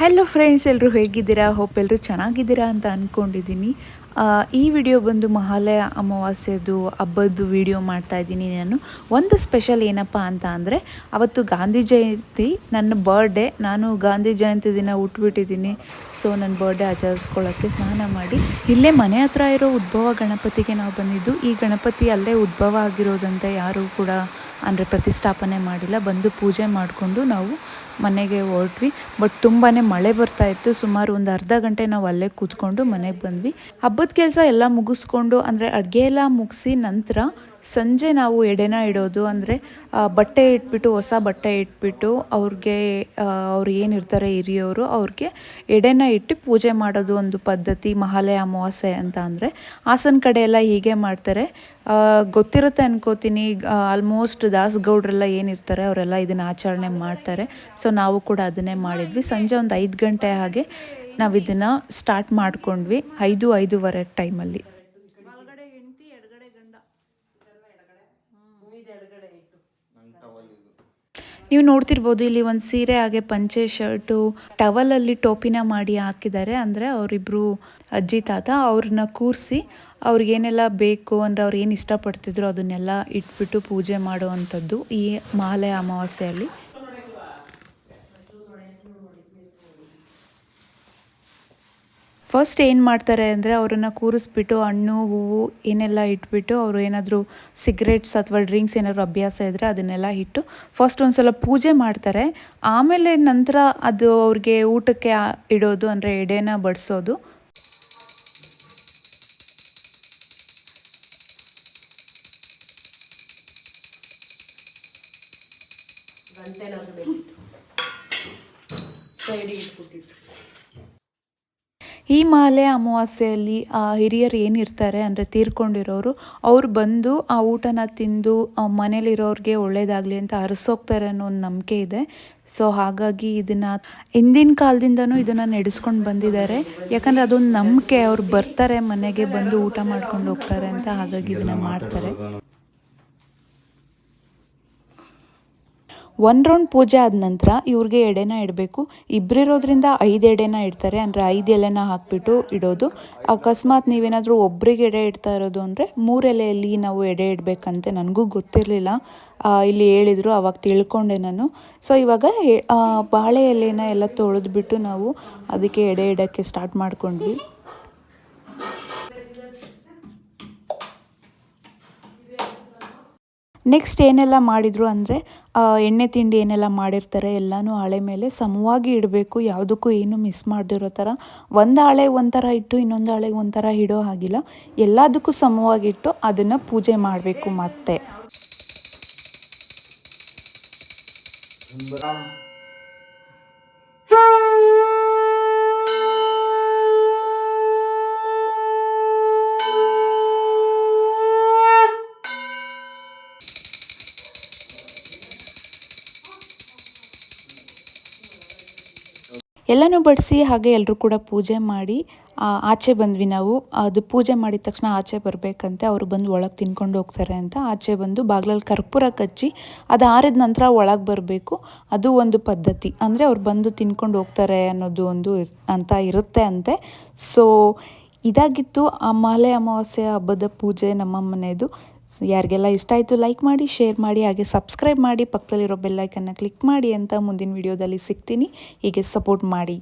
Hello friends ಎಲ್ಲರೂ ಹೇಗಿದ್ದೀರಾ? Hope ಎಲ್ಲರೂ ಚೆನ್ನಾಗಿದ್ದೀರಾ ಅಂತ ಅಂದ್ಕೊಂಡಿದ್ದೀನಿ ಈ ವಿಡಿಯೋ ಬಂದು ಮಹಾಲಯ ಅಮಾವಾಸ್ಯದು ಹಬ್ಬದ್ದು ವಿಡಿಯೋ ಮಾಡ್ತಾ ಇದ್ದೀನಿ ನಾನು. ಒಂದು ಸ್ಪೆಷಲ್ ಏನಪ್ಪ ಅಂತ ಅಂದರೆ, ಅವತ್ತು ಗಾಂಧಿ ಜಯಂತಿ, ನನ್ನ ಬರ್ಡೇ ನಾನು ಗಾಂಧಿ ಜಯಂತಿ ದಿನ ಹುಟ್ಬಿಟ್ಟಿದ್ದೀನಿ ಸೊ ನನ್ನ ಬರ್ಡೇ ಆಚರಿಸ್ಕೊಳ್ಳೋಕ್ಕೆ ಸ್ನಾನ ಮಾಡಿ, ಇಲ್ಲೇ ಮನೆ ಹತ್ರ ಇರೋ ಉದ್ಭವ ಗಣಪತಿಗೆ ನಾವು ಬಂದಿದ್ದು. ಈ ಗಣಪತಿ ಅಲ್ಲೇ ಉದ್ಭವ ಆಗಿರೋದಂತ ಯಾರೂ ಕೂಡ ಅಂದರೆ ಪ್ರತಿಷ್ಠಾಪನೆ ಮಾಡಿಲ್ಲ, ಬಂದು ಪೂಜೆ ಮಾಡಿಕೊಂಡು ನಾವು ಮನೆಗೆ ಹೊರಟ್ವಿ. ಬಟ್ ತುಂಬಾ ಮಳೆ ಬರ್ತಾ ಇತ್ತು. ಸುಮಾರು ಒಂದು ಅರ್ಧ ಗಂಟೆ ನಾವು ಅಲ್ಲೇ ಕೂತ್ಕೊಂಡು ಮನೆಗೆ ಬಂದ್ವಿ. ಹಬ್ಬದ ಕೆಲಸ ಎಲ್ಲ ಮುಗಿಸ್ಕೊಂಡು, ಅಂದರೆ ಅಡುಗೆ ಎಲ್ಲ ಮುಗಿಸಿ ನಂತರ ಸಂಜೆ ನಾವು ಎಡೆನ ಇಡೋದು ಅಂದರೆ ಬಟ್ಟೆ ಇಟ್ಬಿಟ್ಟು, ಹೊಸ ಬಟ್ಟೆ ಇಟ್ಬಿಟ್ಟು, ಅವ್ರಿಗೆ ಅವ್ರು ಏನಿರ್ತಾರೆ ಹಿರಿಯವರು, ಅವ್ರಿಗೆ ಎಡೆನ ಇಟ್ಟು ಪೂಜೆ ಮಾಡೋದು ಒಂದು ಪದ್ಧತಿ ಮಹಾಲಯ ಅಮಾವಾಸ್ಯೆ ಅಂತ ಅಂದರೆ, ಹಾಸನ ಕಡೆ ಎಲ್ಲ ಹೀಗೆ ಮಾಡ್ತಾರೆ. ಗೊತ್ತಿರುತ್ತೆ ಅನ್ಕೋತೀನಿ ಆಲ್ಮೋಸ್ಟ್ ದಾಸಗೌಡ್ರೆಲ್ಲ ಏನಿರ್ತಾರೆ ಅವರೆಲ್ಲ ಇದನ್ನು ಆಚರಣೆ ಮಾಡ್ತಾರೆ. ಸೊ ನಾವು ಕೂಡ ಅದನ್ನೇ ಮಾಡಿದ್ವಿ. ಸಂಜೆ ಒಂದು ಐದು ಗಂಟೆ ಹಾಗೆ ನಾವು ಇದನ್ನು ಸ್ಟಾರ್ಟ್ ಮಾಡ್ಕೊಂಡ್ವಿ, ಐದು, ಐದೂವರೆ ಟೈಮಲ್ಲಿ ನೀವು ನೋಡ್ತಿರ್ಬೋದು ಇಲ್ಲಿ ಒಂದು ಸೀರೆ ಹಾಗೆ ಪಂಚೆ ಶರ್ಟು ಟವಲಲ್ಲಿ ಟೋಪಿನ ಮಾಡಿ ಹಾಕಿದ್ದಾರೆ. ಅಂದರೆ ಅವರಿಬ್ಬರು ಅಜ್ಜಿ ತಾತ ಅವ್ರನ್ನ ಕೂರಿಸಿ ಅವ್ರಿಗೇನೆಲ್ಲ ಬೇಕು ಅಂದರೆ ಅವ್ರು ಏನು ಇಷ್ಟಪಡ್ತಿದ್ರು ಅದನ್ನೆಲ್ಲ ಇಟ್ಬಿಟ್ಟು ಪೂಜೆ ಮಾಡುವಂಥದ್ದು ಈ ಮಾಲೆ ಅಮಾವಾಸ್ಯೆಯಲ್ಲಿ. ಫಸ್ಟ್ ಏನು ಮಾಡ್ತಾರೆ ಅಂದರೆ ಅವರನ್ನು ಕೂರಿಸ್ಬಿಟ್ಟು ಹಣ್ಣು, ಹೂವು ಏನೆಲ್ಲ ಇಟ್ಬಿಟ್ಟು ಅವರು ಏನಾದರೂ ಸಿಗರೇಟ್ಸ್ ಅಥವಾ ಡ್ರಿಂಕ್ಸ್ ಏನಾದರೂ ಅಭ್ಯಾಸ ಇದ್ದರೆ ಅದನ್ನೆಲ್ಲ ಇಟ್ಟು ಫಸ್ಟ್ ಒಂದು ಸಲ ಪೂಜೆ ಮಾಡ್ತಾರೆ. ಆಮೇಲೆ ನಂತರ ಅದು ಅವ್ರಿಗೆ ಊಟಕ್ಕೆ ಇಡೋದು ಅಂದರೆ ಎಡೆನ ಬಡಿಸೋದು. ಈ ಮಾಲೆ ಅಮಾವಾಸ್ಯೆಯಲ್ಲಿ ಆ ಹಿರಿಯರು ಏನಿರ್ತಾರೆ ಅಂದರೆ ತೀರ್ಕೊಂಡಿರೋರು ಅವ್ರು ಬಂದು ಆ ಊಟನ ತಿಂದು ಮನೇಲಿರೋರಿಗೆ ಒಳ್ಳೇದಾಗಲಿ ಅಂತ ಹರಿಸೋಗ್ತಾರೆ ಅನ್ನೋ ಒಂದು ನಂಬಿಕೆ ಇದೆ. ಸೊ ಹಾಗಾಗಿ ಇದನ್ನು ಹಿಂದಿನ ಕಾಲದಿಂದನೂ ಇದನ್ನು ನಡೆಸ್ಕೊಂಡು ಬಂದಿದ್ದಾರೆ. ಯಾಕಂದರೆ ಅದೊಂದು ನಂಬಿಕೆ ಅವ್ರು ಬರ್ತಾರೆ ಮನೆಗೆ ಬಂದು ಊಟ ಮಾಡ್ಕೊಂಡು ಹೋಗ್ತಾರೆ ಅಂತ ಹಾಗಾಗಿ ಇದನ್ನು ಮಾಡ್ತಾರೆ. ಒನ್ ರೌಂಡ್ ಪೂಜೆ ಆದ ನಂತರ ಇವ್ರಿಗೆ ಎಡೆನ ಇಡಬೇಕು. ಇಬ್ಬರಿರೋದ್ರಿಂದ ಐದು ಎಡೆನ ಇಡ್ತಾರೆ. ಅಂದರೆ ಐದು ಎಲೆನ ಹಾಕ್ಬಿಟ್ಟು ಇಡೋದು. ಅಕಸ್ಮಾತ್ ನೀವೇನಾದರೂ ಒಬ್ರಿಗೆ ಎಡೆ ಇಡ್ತಾ ಇರೋದು ಅಂದರೆ ಮೂರು ಎಲೆಯಲ್ಲಿ ನಾವು ಎಡೆ ಇಡಬೇಕಂತೆ. ನನಗೂ ಗೊತ್ತಿರಲಿಲ್ಲ. ಇಲ್ಲಿ ಹೇಳಿದರು, ಅವಾಗ ತಿಳ್ಕೊಂಡೆ ನಾನು. ಸೊ ಇವಾಗ ಬಾಳೆ ಎಲೆನ ಎಲ್ಲ ತೊಳೆದ್ಬಿಟ್ಟು ನಾವು ಅದಕ್ಕೆ ಎಡೆ ಇಡೋಕ್ಕೆ ಸ್ಟಾರ್ಟ್ ಮಾಡ್ಕೊಂಡ್ವಿ. ನೆಕ್ಸ್ಟ್ ಏನೆಲ್ಲ ಮಾಡಿದರು ಅಂದರೆ ಎಣ್ಣೆ ತಿಂಡಿ ಏನೆಲ್ಲ ಮಾಡಿರ್ತಾರೆ, ಎಲ್ಲನೂ ಹಾಳೆ ಮೇಲೆ ಸಮವಾಗಿ ಇಡಬೇಕು, ಯಾವುದಕ್ಕೂ ಏನು ಮಿಸ್ ಮಾಡದಿರೋ ಥರ ಒಂದು ಹಾಳೆ ಒಂಥರ ಇಟ್ಟು, ಇನ್ನೊಂದು ಹಾಳೆಗೆ ಒಂಥರ ಇಡೋ ಹಾಗಿಲ್ಲ. ಎಲ್ಲದಕ್ಕೂ ಸಮವಾಗಿಟ್ಟು ಅದನ್ನು ಪೂಜೆ ಮಾಡಬೇಕು ಮತ್ತೆ. ಎಲ್ಲನೂ ಬಡಿಸಿ ಹಾಗೆ ಎಲ್ಲರೂ ಕೂಡ ಪೂಜೆ ಮಾಡಿ ಆಚೆ ಬಂದ್ವಿ ನಾವು. ಅದು ಪೂಜೆ ಮಾಡಿದ ತಕ್ಷಣ ಆಚೆ ಬರಬೇಕಂತೆ. ಅವರು ಬಂದು ಒಳಗೆ ತಿನ್ಕೊಂಡು ಹೋಗ್ತಾರೆ ಅಂತ ಆಚೆ ಬಂದು ಬಾಗ್ಲಲ್ಲಿ ಕರ್ಪೂರ ಕಚ್ಚಿ ಅದು ಆರಿದ ನಂತರ ಒಳಗೆ ಬರಬೇಕು. ಅದು ಒಂದು ಪದ್ಧತಿ. ಅಂದರೆ ಅವ್ರು ಬಂದು ತಿನ್ಕೊಂಡು ಹೋಗ್ತಾರೆ ಅನ್ನೋದು ಒಂದು ಅಂತ ಇರುತ್ತೆ ಅಂತೆ. ಸೊ, ಇದಾಗಿತ್ತು ಆ ಮಾಲೆ ಅಮಾವಾಸ್ಯೆ ಹಬ್ಬದ ಪೂಜೆ ನಮ್ಮ ಮನೆಯದು ಯಾರಿಗೆಲ್ಲ ಇಷ್ಟ ಆಯಿತು ಲೈಕ್ ಮಾಡಿ, ಶೇರ್ ಮಾಡಿ, ಹಾಗೆ ಸಬ್ಸ್ಕ್ರೈಬ್ ಮಾಡಿ, ಪಕ್ಕದಲ್ಲಿರೋ ಬೆಲ್ಲೈಕನ್ನು ಕ್ಲಿಕ್ ಮಾಡಿ ಅಂತ ಮುಂದಿನ ವಿಡಿಯೋದಲ್ಲಿ ಸಿಗ್ತೀನಿ. ಹೀಗೆ ಸಪೋರ್ಟ್ ಮಾಡಿ.